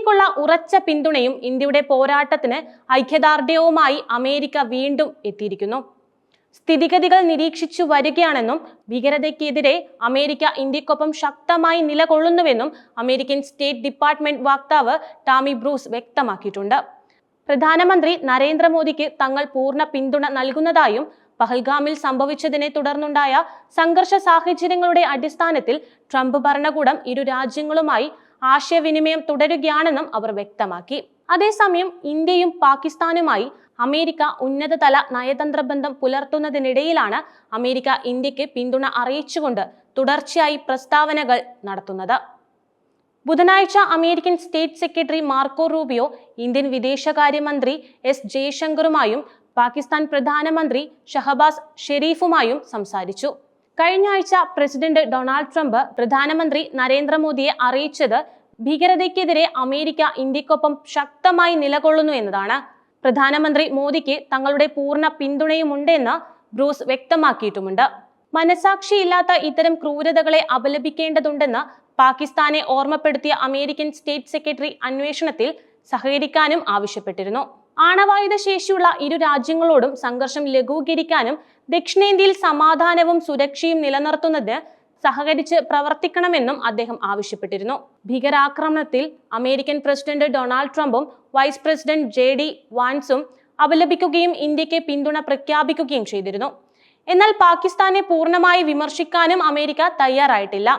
ഇന്ത്യക്കുള്ള ഉറച്ച പിന്തുണയും ഇന്ത്യയുടെ പോരാട്ടത്തിന് ഐക്യദാർഢ്യവുമായി അമേരിക്ക വീണ്ടും എത്തിയിരിക്കുന്നു. സ്ഥിതിഗതികൾ നിരീക്ഷിച്ചു വരികയാണെന്നും ഭീകരതയ്ക്കെതിരെ അമേരിക്ക ഇന്ത്യക്കൊപ്പം ശക്തമായി നിലകൊള്ളുന്നുവെന്നും അമേരിക്കൻ സ്റ്റേറ്റ് ഡിപ്പാർട്ട്മെന്റ് വക്താവ് ടാമി ബ്രൂസ് വ്യക്തമാക്കിയിട്ടുണ്ട്. പ്രധാനമന്ത്രി നരേന്ദ്രമോദിക്ക് തങ്ങൾ പൂർണ പിന്തുണ നൽകുന്നതായും പഹൽഗാമിൽ സംഭവിച്ചതിനെ തുടർന്നുണ്ടായ സംഘർഷ സാഹചര്യങ്ങളുടെ അടിസ്ഥാനത്തിൽ ട്രംപ് ഭരണകൂടം ഇരു രാജ്യങ്ങളുമായി ആശയവിനിമയം തുടരുകയാണെന്നും അവർ വ്യക്തമാക്കി. അതേസമയം ഇന്ത്യയും പാകിസ്ഥാനുമായി അമേരിക്ക ഉന്നതതല നയതന്ത്ര ബന്ധം പുലർത്തുന്നതിനിടയിലാണ് അമേരിക്ക ഇന്ത്യയ്ക്ക് പിന്തുണ അറിയിച്ചുകൊണ്ട് തുടർച്ചയായി പ്രസ്താവനകൾ നടത്തുന്നത്. ബുധനാഴ്ച American state secretary Marco Rubio Indian വിദേശകാര്യമന്ത്രി എസ് ജയശങ്കറുമായും പാകിസ്ഥാൻ പ്രധാനമന്ത്രി ഷഹബാസ് ഷെരീഫുമായും സംസാരിച്ചു. കഴിഞ്ഞ ആഴ്ച പ്രസിഡന്റ് ഡൊണാൾഡ് ട്രംപ് പ്രധാനമന്ത്രി നരേന്ദ്രമോദിയെ അറിയിച്ചത് ഭീകരതയ്ക്കെതിരെ അമേരിക്ക ഇന്ത്യക്കൊപ്പം ശക്തമായി നിലകൊള്ളുന്നു എന്നതാണ്. പ്രധാനമന്ത്രി മോദിക്ക് തങ്ങളുടെ പൂർണ പിന്തുണയുമുണ്ടെന്ന് ബ്രൂസ് വ്യക്തമാക്കിയിട്ടുമുണ്ട്. മനസാക്ഷിയില്ലാത്ത ഇത്തരം ക്രൂരതകളെ അപലപിക്കേണ്ടതുണ്ടെന്ന് പാകിസ്ഥാനെ ഓർമ്മപ്പെടുത്തിയ അമേരിക്കൻ സ്റ്റേറ്റ് സെക്രട്ടറി അന്വേഷണത്തിൽ സഹകരിക്കാനും ആവശ്യപ്പെട്ടിരുന്നു. ആണവായുധ ശേഷിയുള്ള ഇരു രാജ്യങ്ങളോടും സംഘർഷം ലഘൂകരിക്കാനും ദക്ഷിണേന്ത്യയിൽ സമാധാനവും സുരക്ഷയും നിലനിർത്തുന്നതിന് സഹകരിച്ച് പ്രവർത്തിക്കണമെന്നും അദ്ദേഹം ആവശ്യപ്പെട്ടിരുന്നു. ഭീകരാക്രമണത്തിൽ അമേരിക്കൻ പ്രസിഡന്റ് ഡൊണാൾഡ് ട്രംപും വൈസ് പ്രസിഡന്റ് ജെ ഡി വാൻസും അപലപിക്കുകയും ഇന്ത്യയ്ക്ക് പിന്തുണ പ്രഖ്യാപിക്കുകയും ചെയ്തിരുന്നു. എന്നാൽ പാകിസ്ഥാനെ പൂർണമായി വിമർശിക്കാനും അമേരിക്ക തയ്യാറായിട്ടില്ല.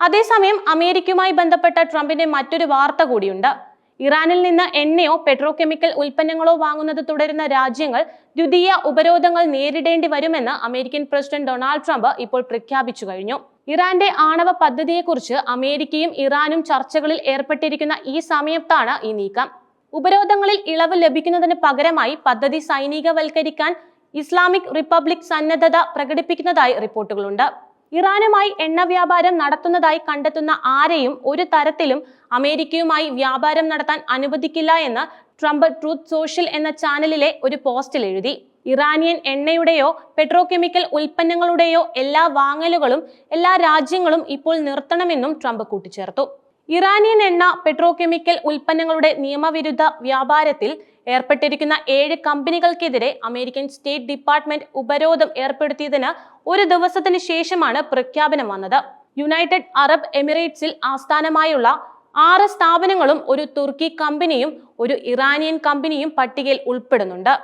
അതേസമയം അമേരിക്കയുമായി ബന്ധപ്പെട്ട ട്രംപിന്റെ മറ്റൊരു വാർത്ത കൂടിയുണ്ട്. ഇറാനിൽ നിന്ന് എണ്ണയോ പെട്രോകെമിക്കൽ ഉൽപ്പന്നങ്ങളോ വാങ്ങുന്നത് തുടരുന്ന രാജ്യങ്ങൾ ദ്വിതീയ ഉപരോധങ്ങൾ നേരിടേണ്ടി വരുമെന്ന് അമേരിക്കൻ പ്രസിഡന്റ് ഡൊണാൾഡ് ട്രംപ് ഇപ്പോൾ പ്രഖ്യാപിച്ചു കഴിഞ്ഞു. ഇറാന്റെ ആണവ പദ്ധതിയെക്കുറിച്ച് അമേരിക്കയും ഇറാനും ചർച്ചകളിൽ ഏർപ്പെട്ടിരിക്കുന്ന ഈ സമയത്താണ് ഈ നീക്കം. ഉപരോധങ്ങളിൽ ഇളവ് ലഭിക്കുന്നതിന് പകരമായി പദ്ധതി സൈനികവൽക്കരിക്കാൻ ഇസ്ലാമിക് റിപ്പബ്ലിക് സന്നദ്ധത പ്രകടിപ്പിക്കുന്നതായി റിപ്പോർട്ടുകളുണ്ട്. ഇറാനുമായി എണ്ണ വ്യാപാരം നടത്തുന്നതായി കണ്ടെത്തുന്ന ആരെയും ഒരു തരത്തിലും അമേരിക്കയുമായി വ്യാപാരം നടത്താൻ അനുവദിക്കില്ല എന്ന് ട്രംപ് ട്രൂത്ത് സോഷ്യൽ എന്ന ചാനലിലെ ഒരു പോസ്റ്റിൽ എഴുതി. ഇറാനിയൻ എണ്ണയുടെയോ പെട്രോ കെമിക്കൽ ഉൽപ്പന്നങ്ങളുടെയോ എല്ലാ വാങ്ങലുകളും എല്ലാ രാജ്യങ്ങളും ഇപ്പോൾ നിർത്തണമെന്നും ട്രംപ് കൂട്ടിച്ചേർത്തു. ഇറാനിയൻ എണ്ണ പെട്രോകെമിക്കൽ ഉൽപ്പന്നങ്ങളുടെ നിയമവിരുദ്ധ വ്യാപാരത്തിൽ ഏർപ്പെട്ടിരിക്കുന്ന ഏഴ് കമ്പനികൾക്കെതിരെ അമേരിക്കൻ സ്റ്റേറ്റ് ഡിപ്പാർട്ട്മെന്റ് ഉപരോധം ഏർപ്പെടുത്തിയതിന് ഒരു ദിവസത്തിന് ശേഷമാണ് പ്രഖ്യാപനം വന്നത്. യുണൈറ്റഡ് അറബ് എമിറേറ്റ്സിൽ ആസ്ഥാനമായുള്ള ആറ് സ്ഥാപനങ്ങളും ഒരു തുർക്കി കമ്പനിയും ഒരു ഇറാനിയൻ കമ്പനിയും പട്ടികയിൽ ഉൾപ്പെടുന്നുണ്ട്.